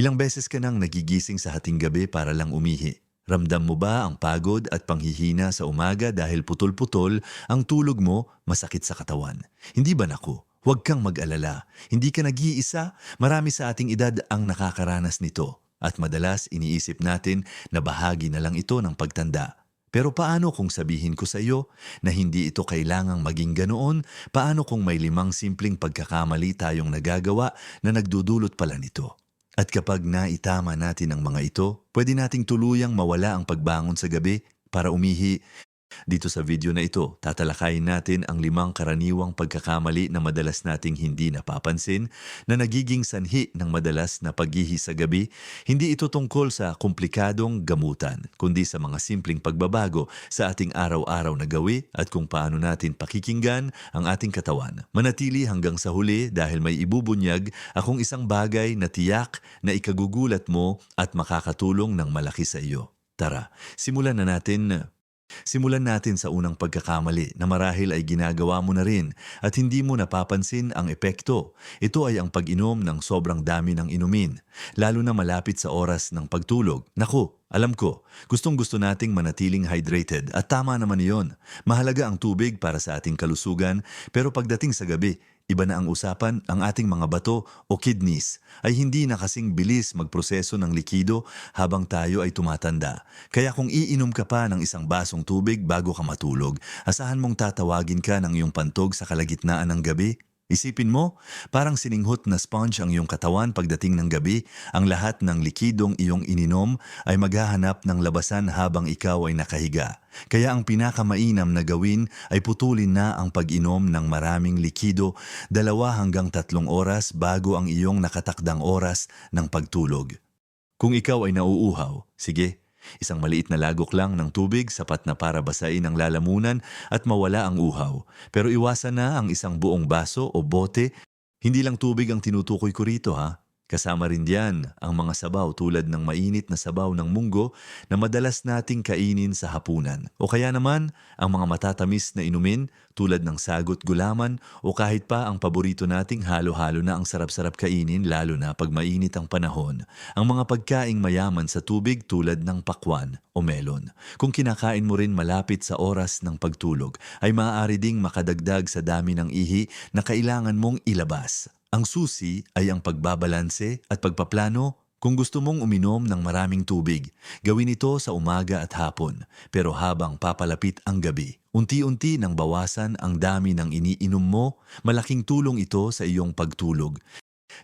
Ilang beses ka nang nagigising sa hating gabi para lang umihi. Ramdam mo ba ang pagod at panghihina sa umaga dahil putol-putol ang tulog mo masakit sa katawan? Hindi ba naku? Huwag kang mag-alala. Hindi ka nag-iisa. Marami sa ating edad ang nakakaranas nito. At madalas iniisip natin na bahagi na lang ito ng pagtanda. Pero paano kung sabihin ko sa iyo na hindi ito kailangang maging ganoon? Paano kung may limang simpleng pagkakamali tayong nagagawa na nagdudulot pala nito? At kapag naitama natin ang mga ito, pwede nating tuluyang mawala ang pagbangon sa gabi para umihi. Dito sa video na ito, tatalakayin natin ang limang karaniwang pagkakamali na madalas nating hindi napapansin na nagiging sanhi ng madalas na paghihi sa gabi. Hindi ito tungkol sa komplikadong gamutan, kundi sa mga simpleng pagbabago sa ating araw-araw na gawi at kung paano natin pakikinggan ang ating katawan. Manatili hanggang sa huli dahil may ibubunyag akong isang bagay na tiyak na ikagugulat mo at makakatulong ng malaki sa iyo. Tara, simulan na natin Simulan natin sa unang pagkakamali na marahil ay ginagawa mo na rin at hindi mo napapansin ang epekto. Ito ay ang pag-inom ng sobrang dami ng inumin, lalo na malapit sa oras ng pagtulog. Naku, alam ko, gustong gusto nating manatiling hydrated at tama naman iyon. Mahalaga ang tubig para sa ating kalusugan pero pagdating sa gabi, Iba na ang usapan, ang ating mga bato o kidneys ay hindi na kasing bilis magproseso ng likido habang tayo ay tumatanda. Kaya kung iinom ka pa ng isang basong tubig bago ka matulog, asahan mong tatawagin ka ng iyong pantog sa kalagitnaan ng gabi Isipin mo, parang sininghot na sponge ang iyong katawan pagdating ng gabi, ang lahat ng likidong iyong ininom ay maghahanap ng labasan habang ikaw ay nakahiga. Kaya ang pinakamainam na gawin ay putulin na ang pag-inom ng maraming likido dalawa hanggang tatlong oras bago ang iyong nakatakdang oras ng pagtulog. Kung ikaw ay nauuhaw, sige, Isang maliit na lagok lang ng tubig sapat na para basain ang lalamunan at mawala ang uhaw. Pero iwasan na ang isang buong baso o bote. Hindi lang tubig ang tinutukoy ko rito ha. Kasama rin diyan ang mga sabaw tulad ng mainit na sabaw ng munggo na madalas nating kainin sa hapunan. O kaya naman ang mga matatamis na inumin tulad ng sagot gulaman o kahit pa ang paborito nating halo-halo na ang sarap-sarap kainin lalo na pag mainit ang panahon. Ang mga pagkaing mayaman sa tubig tulad ng pakwan o melon. Kung kinakain mo rin malapit sa oras ng pagtulog ay maaari ding makadagdag sa dami ng ihi na kailangan mong ilabas. Ang susi ay ang pagbabalanse at pagpaplano kung gusto mong uminom ng maraming tubig, gawin ito sa umaga at hapon. Pero habang papalapit ang gabi, unti-unti nang bawasan ang dami ng iniinom mo, malaking tulong ito sa iyong pagtulog.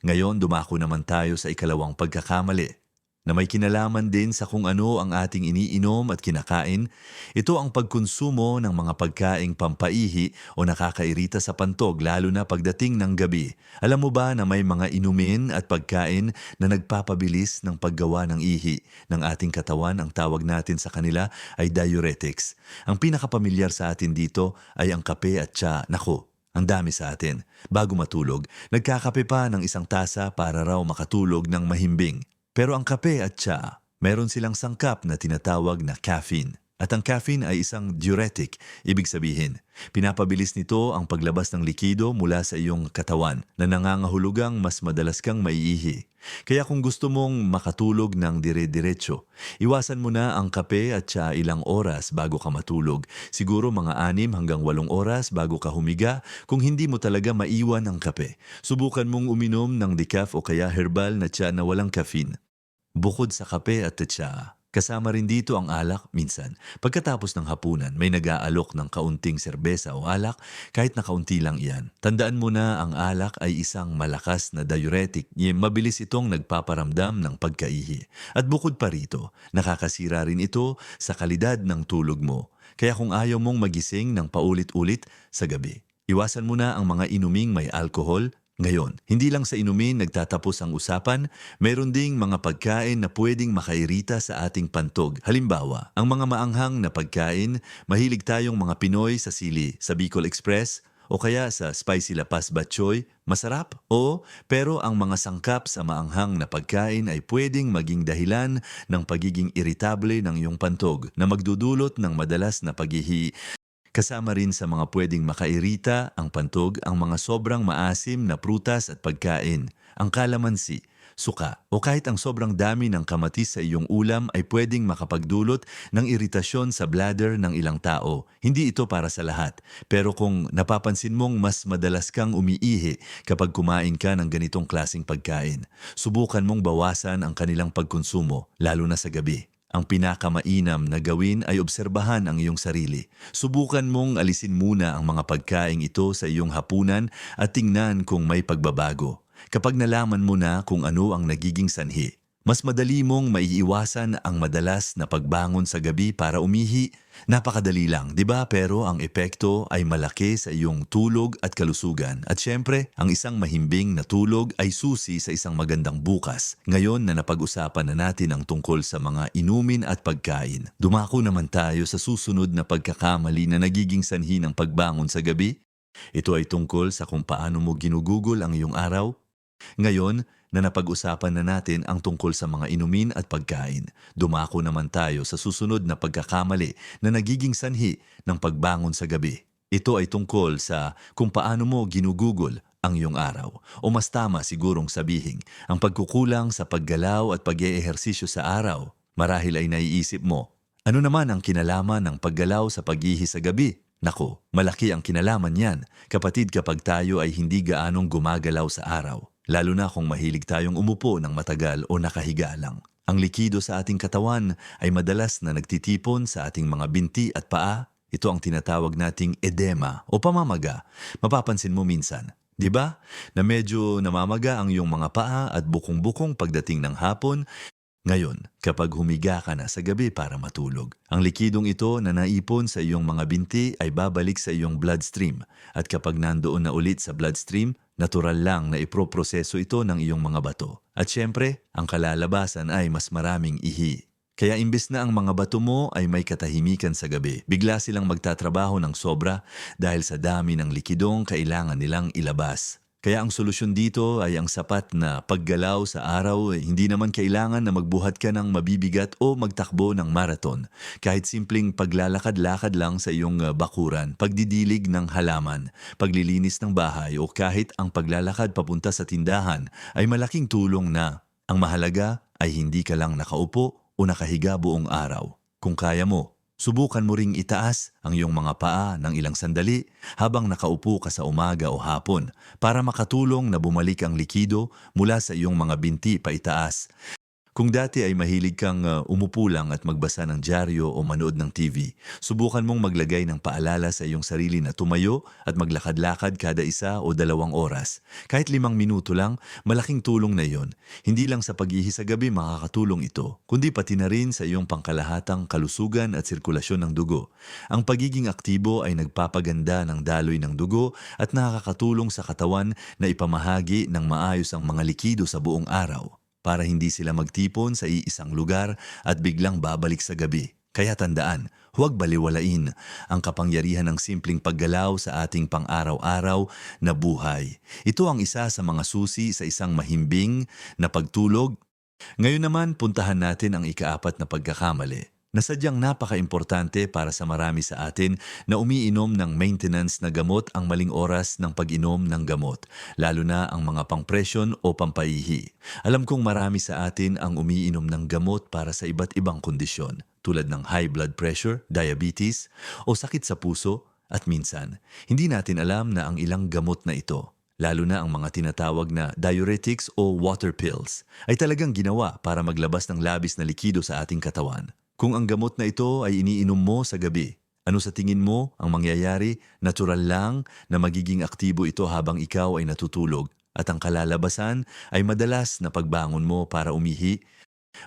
Ngayon dumako naman tayo sa ikalawang pagkakamali na may kinalaman din sa kung ano ang ating iniinom at kinakain, ito ang pagkonsumo ng mga pagkaing pampaihi o nakakairita sa pantog lalo na pagdating ng gabi. Alam mo ba na may mga inumin at pagkain na nagpapabilis ng paggawa ng ihi ng ating katawan ang tawag natin sa kanila ay diuretics. Ang pinakapamilyar sa atin dito ay ang kape at tsa. Nako, ang dami sa atin. Bago matulog, nagkakape pa ng isang tasa para raw makatulog ng mahimbing. Pero ang kape at tsa, meron silang sangkap na tinatawag na caffeine. At ang caffeine ay isang diuretic, ibig sabihin, pinapabilis nito ang paglabas ng likido mula sa iyong katawan na nangangahulugang mas madalas kang maiihi. Kaya kung gusto mong makatulog ng dire-diretso, iwasan mo na ang kape at tsa ilang oras bago ka matulog. Siguro mga anim hanggang walong oras bago ka humiga kung hindi mo talaga maiwan ang kape. Subukan mong uminom ng decaf o kaya herbal na tsa na walang caffeine. Bukod sa kape at tsa, kasama rin dito ang alak minsan. Pagkatapos ng hapunan, may nag-aalok ng kaunting serbesa o alak kahit na kaunti lang iyan. Tandaan mo na ang alak ay isang malakas na diuretic. Mabilis itong nagpaparamdam ng pagkaihi. At bukod pa rito, nakakasira rin ito sa kalidad ng tulog mo. Kaya kung ayaw mong magising ng paulit-ulit sa gabi, iwasan mo na ang mga inuming may alkohol, ngayon, hindi lang sa inumin nagtatapos ang usapan, meron ding mga pagkain na pwedeng makairita sa ating pantog. Halimbawa, ang mga maanghang na pagkain, mahilig tayong mga Pinoy sa sili, sa Bicol Express, o kaya sa spicy lapas batchoy, masarap? Oo, pero ang mga sangkap sa maanghang na pagkain ay pwedeng maging dahilan ng pagiging irritable ng iyong pantog na magdudulot ng madalas na paghihi Kasama rin sa mga pwedeng makairita ang pantog ang mga sobrang maasim na prutas at pagkain, ang kalamansi, suka, o kahit ang sobrang dami ng kamatis sa iyong ulam ay pwedeng makapagdulot ng iritasyon sa bladder ng ilang tao. Hindi ito para sa lahat. Pero kung napapansin mong mas madalas kang umiihi kapag kumain ka ng ganitong klasing pagkain, subukan mong bawasan ang kanilang pagkonsumo, lalo na sa gabi. Ang pinakamainam na gawin ay obserbahan ang iyong sarili. Subukan mong alisin muna ang mga pagkaing ito sa iyong hapunan at tingnan kung may pagbabago. Kapag nalaman mo na kung ano ang nagiging sanhi, mas madali mong maiiwasan ang madalas na pagbangon sa gabi para umihi. Napakadali lang, di ba? Pero ang epekto ay malaki sa iyong tulog at kalusugan. At syempre, ang isang mahimbing na tulog ay susi sa isang magandang bukas. Ngayon na napag-usapan na natin ang tungkol sa mga inumin at pagkain, dumako naman tayo sa susunod na pagkakamali na nagiging sanhi ng pagbangon sa gabi. Ito ay tungkol sa kung paano mo ginugugol ang iyong araw. Ngayon, na napag-usapan na natin ang tungkol sa mga inumin at pagkain, dumako naman tayo sa susunod na pagkakamali na nagiging sanhi ng pagbangon sa gabi. Ito ay tungkol sa kung paano mo ginugugol ang iyong araw. O mas tama sigurong sabihin, ang pagkukulang sa paggalaw at pag-eehersisyo sa araw. Marahil ay naiisip mo, ano naman ang kinalaman ng paggalaw sa pag-ihi sa gabi? Nako, malaki ang kinalaman yan, kapatid kapag tayo ay hindi gaanong gumagalaw sa araw. Lalo na kung mahilig tayong umupo ng matagal o nakahiga lang. Ang likido sa ating katawan ay madalas na nagtitipon sa ating mga binti at paa. Ito ang tinatawag nating edema o pamamaga. Mapapansin mo minsan, di ba? Na medyo namamaga ang iyong mga paa at bukong-bukong pagdating ng hapon ngayon, kapag humiga ka na sa gabi para matulog, ang likidong ito na naipon sa iyong mga binti ay babalik sa iyong bloodstream at kapag nandoon na ulit sa bloodstream, natural lang na iproproseso ito ng iyong mga bato. At syempre, ang kalalabasan ay mas maraming ihi. Kaya imbes na ang mga bato mo ay may katahimikan sa gabi, bigla silang magtatrabaho ng sobra dahil sa dami ng likidong kailangan nilang ilabas. Kaya ang solusyon dito ay ang sapat na paggalaw sa araw. Hindi naman kailangan na magbuhat ka ng mabibigat o magtakbo ng marathon. Kahit simpleng paglalakad-lakad lang sa iyong uh, bakuran, pagdidilig ng halaman, paglilinis ng bahay o kahit ang paglalakad papunta sa tindahan ay malaking tulong na. Ang mahalaga ay hindi ka lang nakaupo o nakahiga buong araw. Kung kaya mo, Subukan mo ring itaas ang iyong mga paa ng ilang sandali habang nakaupo ka sa umaga o hapon para makatulong na bumalik ang likido mula sa iyong mga binti pa itaas. Kung dati ay mahilig kang uh, umupo lang at magbasa ng dyaryo o manood ng TV, subukan mong maglagay ng paalala sa iyong sarili na tumayo at maglakad-lakad kada isa o dalawang oras. Kahit limang minuto lang, malaking tulong na iyon. Hindi lang sa pag-ihi sa gabi makakatulong ito, kundi pati na rin sa iyong pangkalahatang kalusugan at sirkulasyon ng dugo. Ang pagiging aktibo ay nagpapaganda ng daloy ng dugo at nakakatulong sa katawan na ipamahagi ng maayos ang mga likido sa buong araw para hindi sila magtipon sa iisang lugar at biglang babalik sa gabi. Kaya tandaan, huwag baliwalain ang kapangyarihan ng simpleng paggalaw sa ating pang-araw-araw na buhay. Ito ang isa sa mga susi sa isang mahimbing na pagtulog. Ngayon naman, puntahan natin ang ikaapat na pagkakamali na sadyang napaka-importante para sa marami sa atin na umiinom ng maintenance na gamot ang maling oras ng pag-inom ng gamot, lalo na ang mga pangpresyon o pampaihi. Alam kong marami sa atin ang umiinom ng gamot para sa iba't ibang kondisyon, tulad ng high blood pressure, diabetes, o sakit sa puso, at minsan, hindi natin alam na ang ilang gamot na ito lalo na ang mga tinatawag na diuretics o water pills, ay talagang ginawa para maglabas ng labis na likido sa ating katawan. Kung ang gamot na ito ay iniinom mo sa gabi, ano sa tingin mo ang mangyayari? Natural lang na magiging aktibo ito habang ikaw ay natutulog at ang kalalabasan ay madalas na pagbangon mo para umihi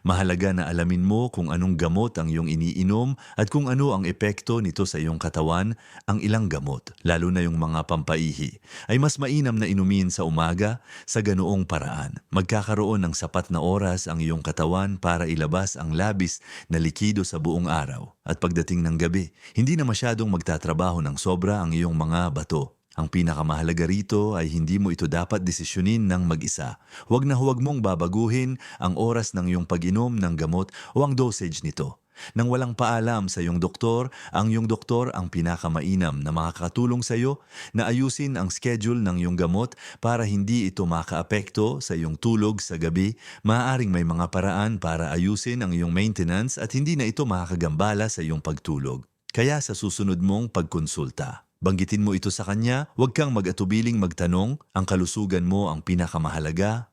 Mahalaga na alamin mo kung anong gamot ang iyong iniinom at kung ano ang epekto nito sa iyong katawan. Ang ilang gamot, lalo na yung mga pampaihi, ay mas mainam na inumin sa umaga sa ganoong paraan. Magkakaroon ng sapat na oras ang iyong katawan para ilabas ang labis na likido sa buong araw. At pagdating ng gabi, hindi na masyadong magtatrabaho ng sobra ang iyong mga bato. Ang pinakamahalaga rito ay hindi mo ito dapat desisyonin ng mag-isa. Huwag na huwag mong babaguhin ang oras ng iyong pag-inom ng gamot o ang dosage nito. Nang walang paalam sa iyong doktor, ang iyong doktor ang pinakamainam na makakatulong sa iyo na ayusin ang schedule ng iyong gamot para hindi ito makaapekto sa iyong tulog sa gabi. Maaaring may mga paraan para ayusin ang iyong maintenance at hindi na ito makakagambala sa iyong pagtulog. Kaya sa susunod mong pagkonsulta, banggitin mo ito sa kanya, huwag kang mag-atubiling magtanong, ang kalusugan mo ang pinakamahalaga,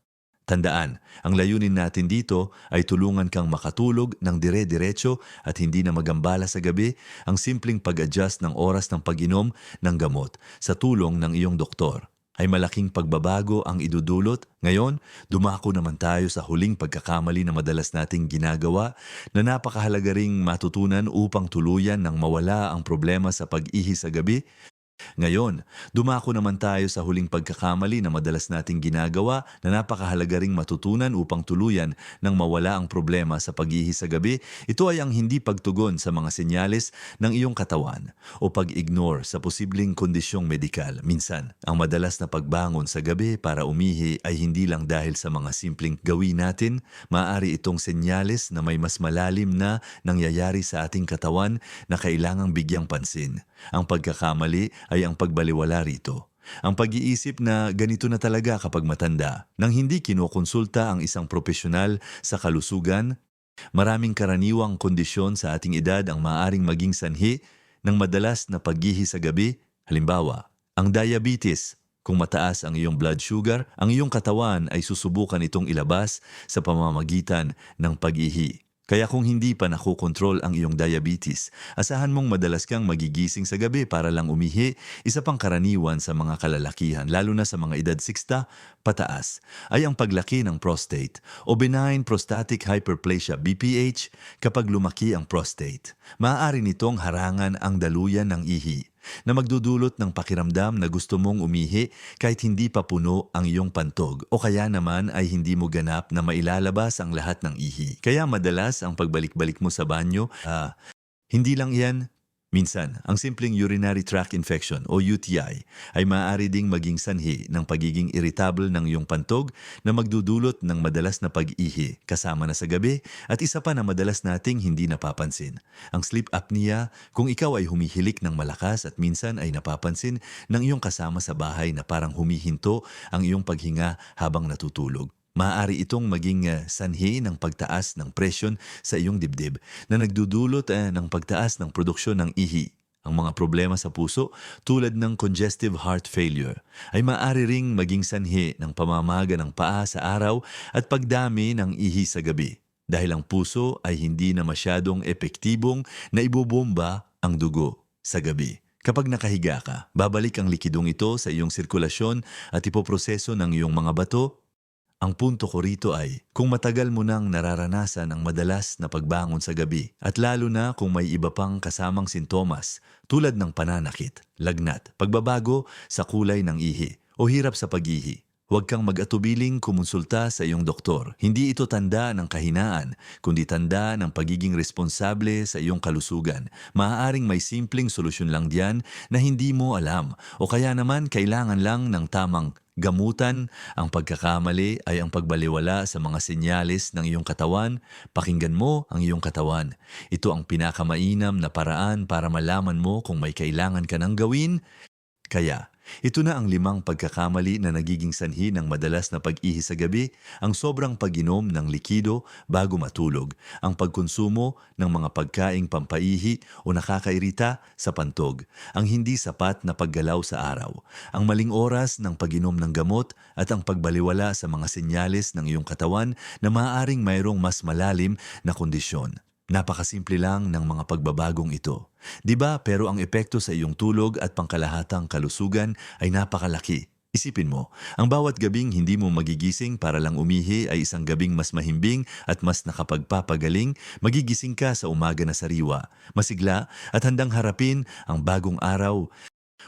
Tandaan, ang layunin natin dito ay tulungan kang makatulog ng dire-diretso at hindi na magambala sa gabi. Ang simpleng pag-adjust ng oras ng pag-inom ng gamot sa tulong ng iyong doktor. Ay malaking pagbabago ang idudulot. Ngayon, dumako naman tayo sa huling pagkakamali na madalas nating ginagawa na napakahalaga ring matutunan upang tuluyan ng mawala ang problema sa pag-ihi sa gabi ngayon, dumako naman tayo sa huling pagkakamali na madalas nating ginagawa na napakahalaga ring matutunan upang tuluyan nang mawala ang problema sa pag-ihi sa gabi. Ito ay ang hindi pagtugon sa mga senyales ng iyong katawan o pag-ignore sa posibleng kondisyong medikal. Minsan, ang madalas na pagbangon sa gabi para umihi ay hindi lang dahil sa mga simpleng gawin natin, maaari itong senyales na may mas malalim na nangyayari sa ating katawan na kailangang bigyang pansin. Ang pagkakamali ay ang pagbaliwala rito. Ang pag-iisip na ganito na talaga kapag matanda, nang hindi kinukonsulta ang isang profesional sa kalusugan, maraming karaniwang kondisyon sa ating edad ang maaaring maging sanhi ng madalas na paggihi sa gabi, halimbawa, ang diabetes, kung mataas ang iyong blood sugar, ang iyong katawan ay susubukan itong ilabas sa pamamagitan ng pag-ihi. Kaya kung hindi pa nakokontrol ang iyong diabetes, asahan mong madalas kang magigising sa gabi para lang umihi, isa pang karaniwan sa mga kalalakihan, lalo na sa mga edad 60 pataas, ay ang paglaki ng prostate o benign prostatic hyperplasia BPH kapag lumaki ang prostate. Maaari nitong harangan ang daluyan ng ihi na magdudulot ng pakiramdam na gusto mong umihi kahit hindi pa puno ang iyong pantog o kaya naman ay hindi mo ganap na mailalabas ang lahat ng ihi. Kaya madalas ang pagbalik-balik mo sa banyo, ah, hindi lang yan Minsan, ang simpleng urinary tract infection o UTI ay maaari ding maging sanhi ng pagiging irritable ng iyong pantog na magdudulot ng madalas na pag-ihi kasama na sa gabi at isa pa na madalas nating hindi napapansin. Ang sleep apnea, kung ikaw ay humihilik ng malakas at minsan ay napapansin ng iyong kasama sa bahay na parang humihinto ang iyong paghinga habang natutulog. Maaari itong maging uh, sanhi ng pagtaas ng presyon sa iyong dibdib na nagdudulot uh, ng pagtaas ng produksyon ng ihi. Ang mga problema sa puso tulad ng congestive heart failure ay maaari ring maging sanhi ng pamamaga ng paa sa araw at pagdami ng ihi sa gabi dahil ang puso ay hindi na masyadong epektibong na ibubomba ang dugo sa gabi. Kapag nakahiga ka, babalik ang likidong ito sa iyong sirkulasyon at ipoproseso ng iyong mga bato ang punto ko rito ay, kung matagal mo nang nararanasan ang madalas na pagbangon sa gabi at lalo na kung may iba pang kasamang sintomas tulad ng pananakit, lagnat, pagbabago sa kulay ng ihi o hirap sa pag-ihi, Huwag kang mag-atubiling kumonsulta sa iyong doktor. Hindi ito tanda ng kahinaan, kundi tanda ng pagiging responsable sa iyong kalusugan. Maaaring may simpleng solusyon lang diyan na hindi mo alam o kaya naman kailangan lang ng tamang gamutan. Ang pagkakamali ay ang pagbaliwala sa mga senyales ng iyong katawan. Pakinggan mo ang iyong katawan. Ito ang pinakamainam na paraan para malaman mo kung may kailangan ka ng gawin. Kaya, ito na ang limang pagkakamali na nagiging sanhi ng madalas na pag-ihi sa gabi, ang sobrang pag-inom ng likido bago matulog, ang pagkonsumo ng mga pagkaing pampaihi o nakakairita sa pantog, ang hindi sapat na paggalaw sa araw, ang maling oras ng pag-inom ng gamot at ang pagbaliwala sa mga senyales ng iyong katawan na maaaring mayroong mas malalim na kondisyon. Napakasimple lang ng mga pagbabagong ito. 'Di ba? Pero ang epekto sa iyong tulog at pangkalahatang kalusugan ay napakalaki. Isipin mo, ang bawat gabing hindi mo magigising para lang umihi ay isang gabing mas mahimbing at mas nakapagpapagaling, magigising ka sa umaga na sariwa, masigla at handang harapin ang bagong araw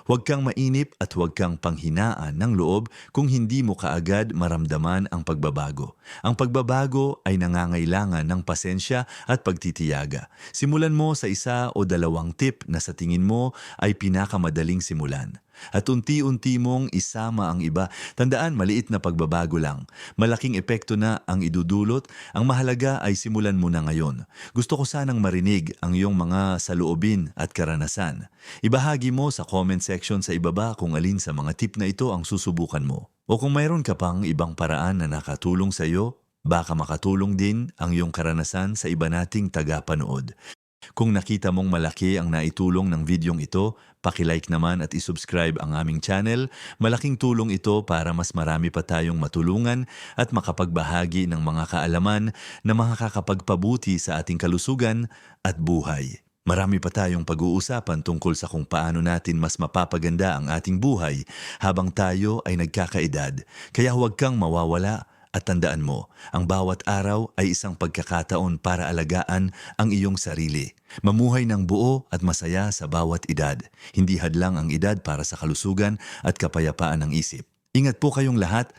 Huwag kang mainip at huwag kang panghinaan ng loob kung hindi mo kaagad maramdaman ang pagbabago. Ang pagbabago ay nangangailangan ng pasensya at pagtitiyaga. Simulan mo sa isa o dalawang tip na sa tingin mo ay pinakamadaling simulan. At unti-unti mong isama ang iba. Tandaan, maliit na pagbabago lang. Malaking epekto na ang idudulot. Ang mahalaga ay simulan mo na ngayon. Gusto ko sanang marinig ang iyong mga saloobin at karanasan. Ibahagi mo sa comment section sa ibaba kung alin sa mga tip na ito ang susubukan mo. O kung mayroon ka pang ibang paraan na nakatulong sa iyo, baka makatulong din ang iyong karanasan sa iba nating tagapanood. Kung nakita mong malaki ang naitulong ng videong ito, pakilike naman at isubscribe ang aming channel. Malaking tulong ito para mas marami pa tayong matulungan at makapagbahagi ng mga kaalaman na makakapagpabuti sa ating kalusugan at buhay. Marami pa tayong pag-uusapan tungkol sa kung paano natin mas mapapaganda ang ating buhay habang tayo ay nagkakaedad. Kaya huwag kang mawawala at tandaan mo, ang bawat araw ay isang pagkakataon para alagaan ang iyong sarili. Mamuhay ng buo at masaya sa bawat edad. Hindi hadlang ang edad para sa kalusugan at kapayapaan ng isip. Ingat po kayong lahat.